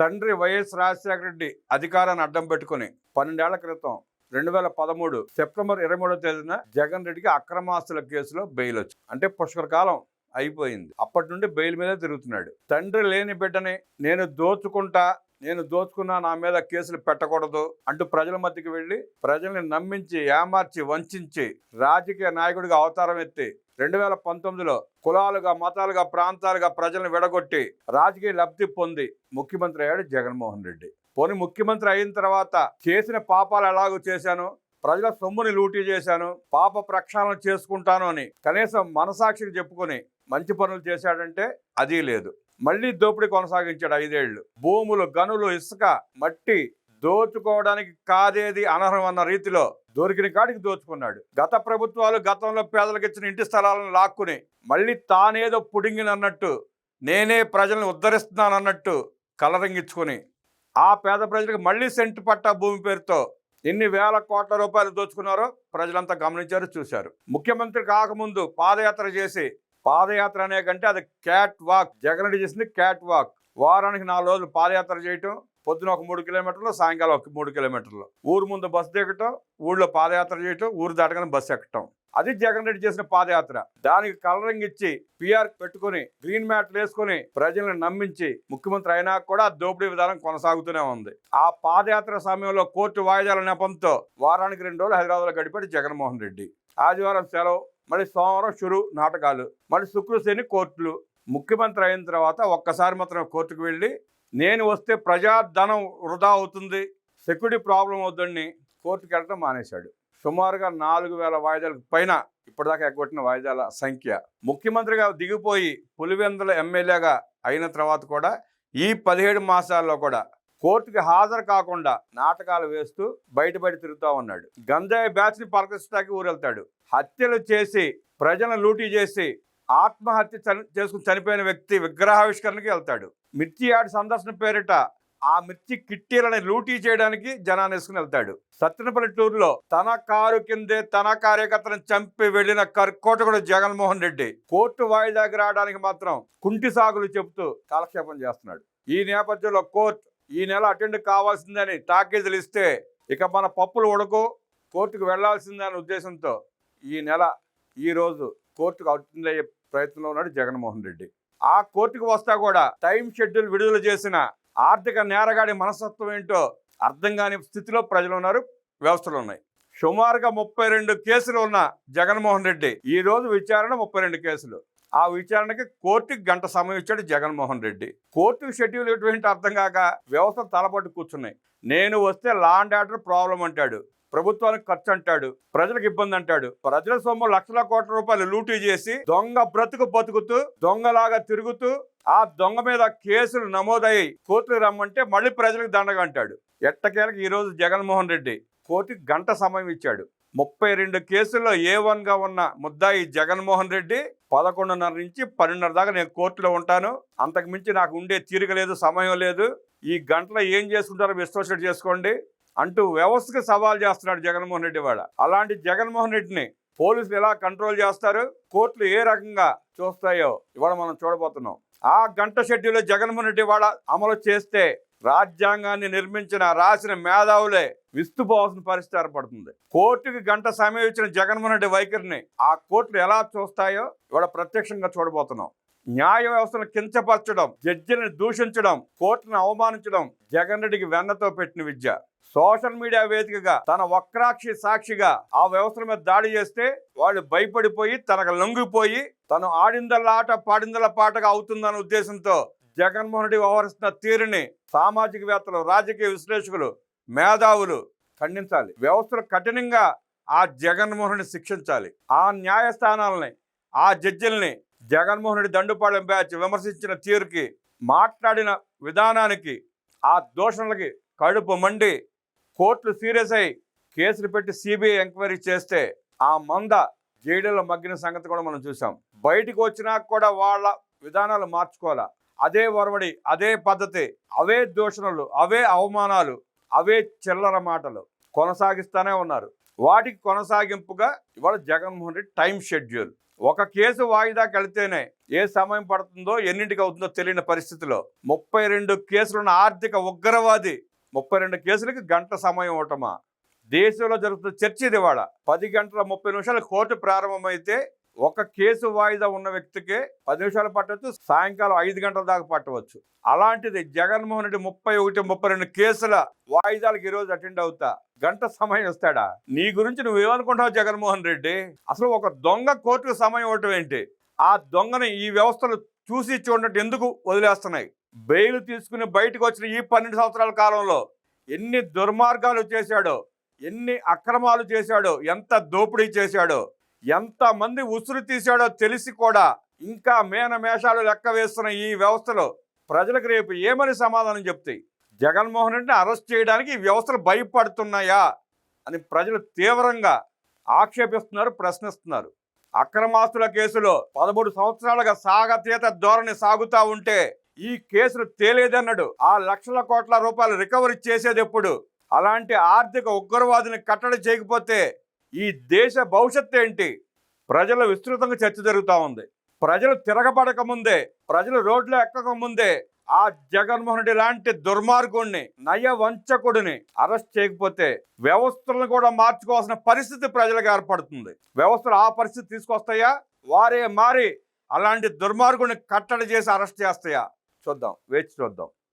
తండ్రి వైఎస్ రాజశేఖర రెడ్డి అధికారాన్ని అడ్డం పెట్టుకుని పన్నెండేళ్ళ క్రితం రెండు వేల పదమూడు సెప్టెంబర్ ఇరవై మూడో తేదీన జగన్ రెడ్డికి అక్రమాస్తుల కేసులో బెయిల్ వచ్చింది. అంటే పుష్కర కాలం అయిపోయింది. అప్పటి నుండి బెయిల్ మీదే తిరుగుతున్నాడు. తండ్రి లేని బిడ్డని నేను దోచుకుంటా నేను దోచుకున్నా నా మీద కేసులు పెట్టకూడదు అంటూ ప్రజల మధ్యకి వెళ్ళి ప్రజల్ని నమ్మించి ఏమార్చి వంచి రాజకీయ నాయకుడిగా అవతారం ఎత్తి రెండు వేల పంతొమ్మిదిలో కులాలుగా మతాలుగా ప్రాంతాలుగా ప్రజలను విడగొట్టి రాజకీయ లబ్ధి పొంది ముఖ్యమంత్రి అయ్యాడు జగన్మోహన్ రెడ్డి. పోనీ ముఖ్యమంత్రి అయిన తర్వాత చేసిన పాపాలు ఎలాగో చేశాను? ప్రజల సొమ్ముని లూటీ చేశాను? పాప ప్రక్షాళన చేసుకుంటాను అని కనీసం మనసాక్షికి చెప్పుకొని మంచి పనులు చేశాడంటే అది లేదు. మళ్ళీ దోపిడీ కొనసాగించాడు ఐదేళ్ళు. భూములు గనులు ఇసుక మట్టి దోచుకోవడానికి కాదేది అనర్హం అన్న రీతిలో దొరికిన కాడికి దోచుకున్నాడు. గత ప్రభుత్వాలు గతంలో పేదలకు ఇచ్చిన ఇంటి స్థలాలను లాక్కుని మళ్ళీ తానేదో పుడింగినన్నట్టు నేనే ప్రజల్ని ఉద్ధరిస్తున్నానన్నట్టు కలరంగించుకొని ఆ పేద ప్రజలకు మళ్ళీ సెంటు పట్టా భూమి పేరుతో ఎన్ని వేల కోట్ల రూపాయలు దోచుకున్నారో ప్రజలంతా గమనించారు చూశారు. ముఖ్యమంత్రి కాకముందు పాదయాత్ర చేసి పాదయాత్ర అనే కంటే అది క్యాట్ వాక్. జగన్ రెడ్డి చేసింది క్యాట్ వాక్. వారానికి నాలుగు రోజులు పాదయాత్ర చేయటం పొద్దున ఒక మూడు కిలోమీటర్లు సాయంకాలం ఒక మూడు కిలోమీటర్లు. ఊరు ముందు బస్సు దిగటం ఊళ్ళో పాదయాత్ర చేయటం ఊరు దాటగానే బస్సు ఎక్కటం. అది జగన్ రెడ్డి చేసిన పాదయాత్ర. దానికి కలరింగ్ ఇచ్చి పిఆర్ పెట్టుకుని గ్రీన్ మ్యాట్లు వేసుకుని ప్రజలను నమ్మించి ముఖ్యమంత్రి అయినా కూడా దోపిడీ విధానం కొనసాగుతూనే ఉంది. ఆ పాదయాత్ర సమయంలో కోర్టు వాయిదాల నెపంతో వారానికి రెండు రోజులు హైదరాబాద్లో గడిపాడు జగన్మోహన్ రెడ్డి. ఆదివారం సెలవు మళ్ళీ సోమవారం షురు నాటకాలు మళ్ళీ శుక్రశని కోర్టులు. ముఖ్యమంత్రి అయిన తర్వాత ఒక్కసారి మాత్రం కోర్టుకు వెళ్ళి నేను వస్తే ప్రజాధనం వృధా అవుతుంది సెక్యూరిటీ ప్రాబ్లం అవుతుందని కోర్టుకు వెళ్ళడం మానేశాడు. సుమారుగా నాలుగు వేల వాయిదాలకు పైన ఇప్పటిదాకా ఎగ్గొట్టిన వాయిదాల సంఖ్య. ముఖ్యమంత్రిగా దిగిపోయి పులివెందుల ఎమ్మెల్యేగా అయిన తర్వాత కూడా ఈ పదిహేడు మాసాల్లో కూడా కోర్టుకి హాజరు కాకుండా నాటకాలు వేస్తూ బయట బయట తిరుగుతూ ఉన్నాడు. గంజాయి బ్యాచ్ని పలకరించడానికి ఊరెళ్తాడు. హత్యలు చేసి ప్రజలను లూటీ చేసి ఆత్మహత్య చని చేసుకుని చనిపోయిన వ్యక్తి విగ్రహావిష్కరణకి వెళ్తాడు. మిర్చి ఆడి సందర్శన పేరిట ఆ మిర్చి కిట్టీలని లూటీ చేయడానికి జనాన్ని వేసుకుని వెళ్తాడు. సత్యనపల్లెటూరులో తన కారు కిందే తన కార్యకర్తను చంపి వెళ్ళిన కర్కోటకుడు జగన్మోహన్ రెడ్డి కోర్టు వాయిదాకి రావడానికి మాత్రం కుంటి సాగులు చెబుతూ కాలక్షేపం చేస్తున్నాడు. ఈ నేపథ్యంలో కోర్టు ఈ నెల అటెండ్ కావాల్సిందని టాకీజులు ఇస్తే ఇక మన పప్పులు ఉడకు కోర్టుకు వెళ్ళాల్సిందనే ఉద్దేశంతో ఈ నెల ఈ రోజు కోర్టుకు అటెండ్ అయ్యే ప్రయత్నంలో ఉన్నాడు జగన్మోహన్ రెడ్డి. ఆ కోర్టుకు వస్తా కూడా టైం షెడ్యూల్ విడుదల చేసిన ఆర్థిక నేరగాడి మనస్తత్వం ఏంటో అర్థం కాని స్థితిలో ప్రజలు ఉన్నారు వ్యవస్థలు ఉన్నాయి. సుమారుగా ముప్పై రెండు కేసులు ఉన్న జగన్మోహన్ రెడ్డి ఈ రోజు విచారణ ముప్పై రెండు కేసులు. ఆ విచారణకి కోర్టుకి గంట సమయం ఇచ్చాడు జగన్మోహన్ రెడ్డి. కోర్టుకి షెడ్యూల్ ఎటువంటి అర్థం కాక వ్యవస్థ తలపట్టు కూర్చున్నాయి. నేను వస్తే లా అండ్ ఆర్డర్ ప్రాబ్లం అంటాడు. ప్రభుత్వానికి ఖర్చు అంటాడు. ప్రజలకు ఇబ్బంది అంటాడు. ప్రజల సొమ్ము లక్షల కోట్ల రూపాయలు లూటీ చేసి దొంగ బ్రతుకు బతుకుతూ దొంగలాగా తిరుగుతూ ఆ దొంగ మీద కేసులు నమోదయ్యి కోర్టుకు రమ్మంటే మళ్ళీ ప్రజలకు దండగా అంటాడు. ఎట్టకేలకు ఈ రోజు జగన్మోహన్ రెడ్డి కోర్టుకి గంట సమయం ఇచ్చాడు. ముప్పై రెండు కేసుల్లో ఏ వన్గా ఉన్న ముద్దాయి జగన్మోహన్ రెడ్డి పదకొండున్నర నుంచి పన్నెండున్నర దాకా నేను కోర్టులో ఉంటాను. అంతకుమించి నాకు ఉండే తీరిక లేదు సమయం లేదు. ఈ గంటలో ఏం చేసుకుంటారో విశ్లేషణ చేసుకోండి అంటూ వ్యవస్థకు సవాల్ చేస్తున్నాడు జగన్మోహన్ రెడ్డి వాడు అలాంటి జగన్మోహన్ రెడ్డిని పోలీసులు ఎలా కంట్రోల్ చేస్తారు? కోర్టులు ఏ రకంగా చూస్తాయో ఇవాళ మనం చూడబోతున్నాం. ఆ గంట షెడ్యూల్లో జగన్మోహన్ రెడ్డి వాడ అమలు చేస్తే రాజ్యాంగాన్ని నిర్మించిన రాసిన మేధావులే విస్తుపోవాల్సిన పరిస్థితి ఏర్పడుతుంది కోర్టుకి గంట సమయం ఇచ్చిన జగన్మోహన్ రెడ్డి వైఖరిని ఆ కోర్టులు ఎలా చూస్తాయో ఇవాళ ప్రత్యక్షంగా చూడబోతున్నాం. న్యాయ వ్యవస్థను కించపరచడం జడ్జిని దూషించడం కోర్టును అవమానించడం జగన్ రెడ్డికి వెన్నతో పెట్టిన విద్య. సోషల్ మీడియా వేదికగా తన వక్రాక్షి సాక్షిగా ఆ వ్యవస్థల మీద దాడి చేస్తే వాళ్ళు భయపడిపోయి తనకు లొంగిపోయి తను ఆడిందల్ల ఆట పాటగా అవుతుందన్న ఉద్దేశంతో జగన్మోహన్ రెడ్డి వ్యవహరిస్తున్న తీరుని సామాజికవేత్తలు రాజకీయ విశ్లేషకులు మేధావులు ఖండించాలి. వ్యవస్థలు కఠినంగా ఆ జగన్మోహన్ రెడ్డి శిక్షించాలి. ఆ న్యాయస్థానాలని ఆ జడ్జిల్ని జగన్మోహన్ రెడ్డి దండుపాలెం బ్యాచ్ విమర్శించిన తీరుకి మాట్లాడిన విధానానికి ఆ దోషణలకి కడుపు మండి కోర్టులు సీరియస్ అయి కేసులు పెట్టి సిబిఐ ఎంక్వైరీ చేస్తే ఆ మంద జైలులో మగ్గిన సంగతి కూడా మనం చూసాం బయటికి వచ్చినా కూడా వాళ్ళ విధానాలు మార్చుకోవాలా? అదే ఒరవడి అదే పద్ధతి అవే దూషణలు అవే అవమానాలు అవే చిల్లర మాటలు కొనసాగిస్తూనే ఉన్నారు. వాటికి కొనసాగింపుగా ఇవాళ జగన్మోహన్ రెడ్డి టైం షెడ్యూల్. ఒక కేసు వాయిదాకి వెళితేనే ఏ సమయం పడుతుందో ఎన్నింటికి అవుతుందో తెలియని పరిస్థితిలో ముప్పై రెండు కేసులున్న ఆర్థిక ఉగ్రవాది ముప్పై రెండు కేసులకి గంట సమయం ఇవ్వటమా దేశంలో జరుగుతున్న చర్చ ఇది ఇవాళ. పది గంటల ముప్పై నిమిషాలు కోర్టు ప్రారంభమైతే ఒక కేసు వాయిదా ఉన్న వ్యక్తికి పది నిమిషాలు పట్టవచ్చు సాయంకాలం ఐదు గంటల దాకా పట్టవచ్చు. అలాంటిది జగన్మోహన్ రెడ్డి ముప్పై ఒకటి ముప్పై రెండు కేసుల వాయిదాలకు ఈరోజు అటెండ్ అవుతా. గంట సమయం ఇస్తాడా? నీ గురించి నువ్వేమనుకుంటావు జగన్మోహన్ రెడ్డి? అసలు ఒక దొంగ కోర్టుకు సమయం ఇవ్వటం ఏంటి? ఆ దొంగని ఈ వ్యవస్థలు చూసి చూడటం ఎందుకు వదిలేస్తున్నాయి? బెయిల్ తీసుకుని బయటకు వచ్చిన ఈ పన్నెండు సంవత్సరాల కాలంలో ఎన్ని దుర్మార్గాలు చేశాడో ఎన్ని అక్రమాలు చేశాడో ఎంత దోపిడీ చేశాడో ఎంతమంది ఉసురు తీశాడో తెలిసి కూడా ఇంకా మేనమేషాలు లెక్క వేస్తున్న ఈ వ్యవస్థలో ప్రజలకు రేపు ఏమని సమాధానం చెప్తాయి? జగన్మోహన్ రెడ్డిని అరెస్ట్ చేయడానికి ఈ వ్యవస్థలు భయపడుతున్నాయా? అని ప్రజలు తీవ్రంగా ఆక్షేపిస్తున్నారు ప్రశ్నిస్తున్నారు. అక్రమాస్తుల కేసులో పదమూడు సంవత్సరాలుగా సాగతీత ధోరణి సాగుతూ ఉంటే ఈ కేసులు తేలేదన్నాడు. ఆ లక్షల కోట్ల రూపాయలు రికవరీ చేసేది ఎప్పుడు అలాంటి ఆర్థిక ఉగ్రవాదిని కట్టడి చేయకపోతే ఈ దేశ భవిష్యత్తు ఏంటి? ప్రజల విస్తృతంగా చర్చ జరుగుతూ ఉంది. ప్రజలు తిరగబడక ముందే ప్రజలు రోడ్లు ఎక్కక ముందే ఆ జగన్మోహన్ రెడ్డి లాంటి దుర్మార్గుణ్ణి నయ వంచకుడిని అరెస్ట్ చేయకపోతే వ్యవస్థలను కూడా మార్చుకోవాల్సిన పరిస్థితి ప్రజలకు ఏర్పడుతుంది. వ్యవస్థలు ఆ పరిస్థితి తీసుకొస్తాయా? వారే మారి అలాంటి దుర్మార్గుని కట్టడి చేసి అరెస్ట్ చేస్తాయా? చూద్దాం వేచి చూద్దాం.